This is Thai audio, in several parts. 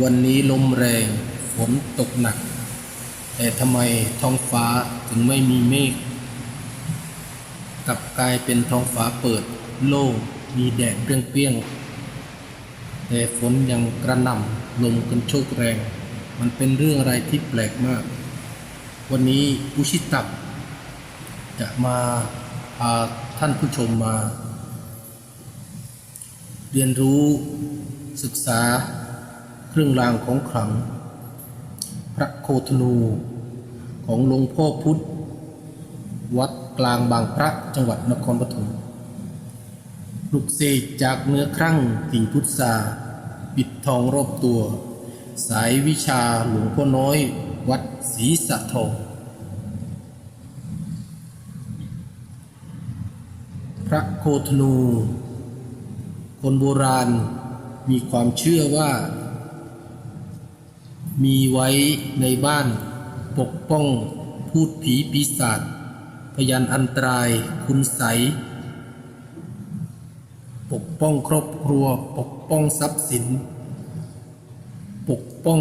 วันนี้ลมแรงฝนตกหนัก แต่ทำไมท้องฟ้าถึงไม่มีเมฆกลับกลายเป็นท้องฟ้าเปิดโล่งมีแดดเปรี้ยงๆแต่ฝนยังกระหน่ำลมกันโชกแรง มันเป็นเรื่องอะไรที่แปลกมาก วันนี้อุชิตับ จะมาพาท่านผู้ชมมา เรียนรู้ศึกษา เครื่องรางของขลัง พระโคธนูของหลวงพ่อพุธวัดกลางบางพระจังหวัดนครปฐมลุกเสกจากเนื้อครั่งกิ่งพุทราปิดทองรอบตัว สายวิชาหลวงพ่อน้อย วัดศรีสะทองพระโคธนู คนโบราณมีความเชื่อว่า มีไว้ในบ้านปกป้องพูดผีปีศาจพยันอันตรายคุณใส ปกป้องครอบครัว ปกป้องทรัพย์สิน ปกป้อง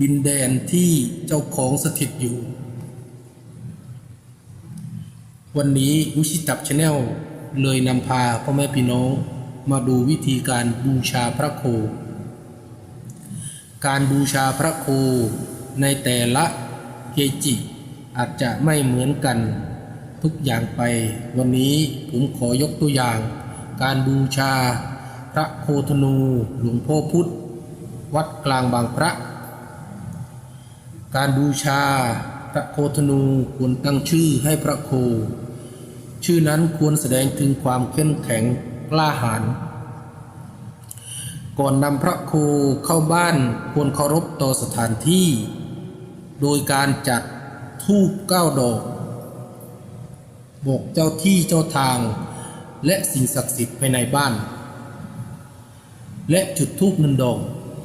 บินแดนที่เจ้าของสถิตอยู่ วันนี้วุชิตับชาแนลเลยนำพาพ่อแม่พี่น้องมาดูวิธีการบูชาพระโค การบูชาพระโคในแต่ละเกจิ อาจจะไม่เหมือนกันทุกอย่างไป วันนี้ผมขอยกตัวอย่าง การบูชาพระโคธนูหลวงพ่อพุทธ วัดกลางบางพระ การบูชาพระโคธนูควรตั้งชื่อให้พระโค ชื่อนั้นควรแสดงถึงความเข้มแข็งกล้าหาญ ก่อนนำพระโคเข้าบ้านควรเคารพต่อสถานที่ โดยการจัดทูบเก้าดอกบอกเจ้าที่เจ้าทาง และสิ่งศักดิ์สิทธิ์ภายในบ้าน และจุดทูบหนึ่งดอก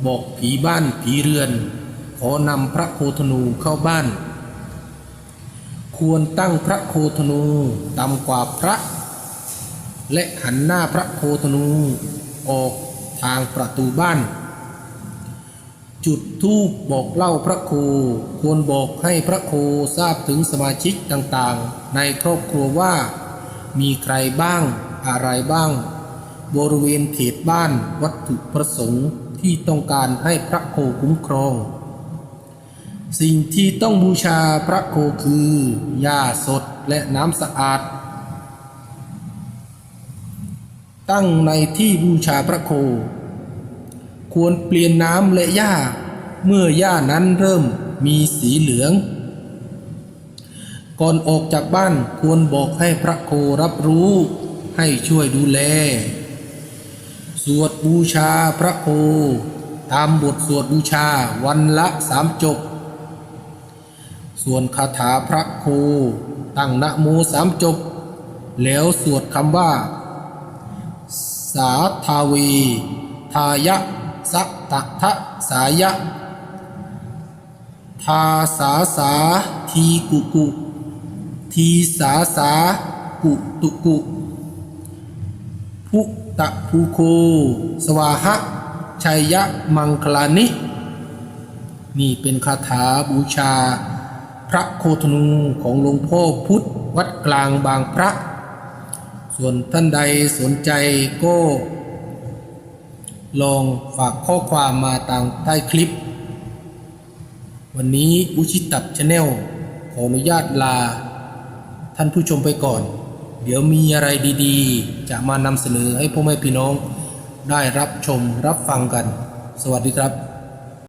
บอกผีบ้านผีเรือน ขอนำพระโคธนูเข้าบ้าน ควรตั้งพระโคธนูต่ำกว่าพระ และหันหน้าพระโคธนูออก ทางประตูบ้าน จุดทูบบอกเล่าพระโคควรบอกให้พระโคทราบถึงสมาชิกต่างๆ ในครอบครัวว่า มีใครบ้างอะไรบ้าง บริเวณเขตบ้านวัตถุประสงค์ที่ต้องการให้พระโคคุ้มครอง สิ่งที่ต้องบูชาพระโคคือหญ้าสดและน้ำสะอาด ตั้งในที่บูชาพระโค ควรเปลี่ยนน้ำและหญ้า เมื่อหญ้านั้นเริ่มมีสีเหลือง ก่อนออกจากบ้านควรบอกให้พระโครับรู้ให้ช่วยดูแล สวดบูชาพระโคตามบทสวดบูชาวันละสามจบ ส่วนคาถาพระโคตั้งนะโมสามจบ แล้วสวดคำว่า สาทาวี ทายะสัตตะทะสายะ ทาสาสาทีกุกุ ทีสาสากุตุกุพุตะภูโค สวาหะชัยยะมังคลานิ นี่เป็นคาถาบูชา พระโคธนูของหลวงพ่อพุทธวัดกลางบางพระ ส่วนท่านใดสนใจก็ลองฝากข้อความมาตามใต้คลิป วันนี้อุชิตับชาแนลขออนุญาตลา ท่านผู้ชมไปก่อน เดี๋ยวมีอะไรดีๆ จะมานำเสนอให้พ่อแม่พี่น้องได้รับชมรับฟังกัน สวัสดีครับ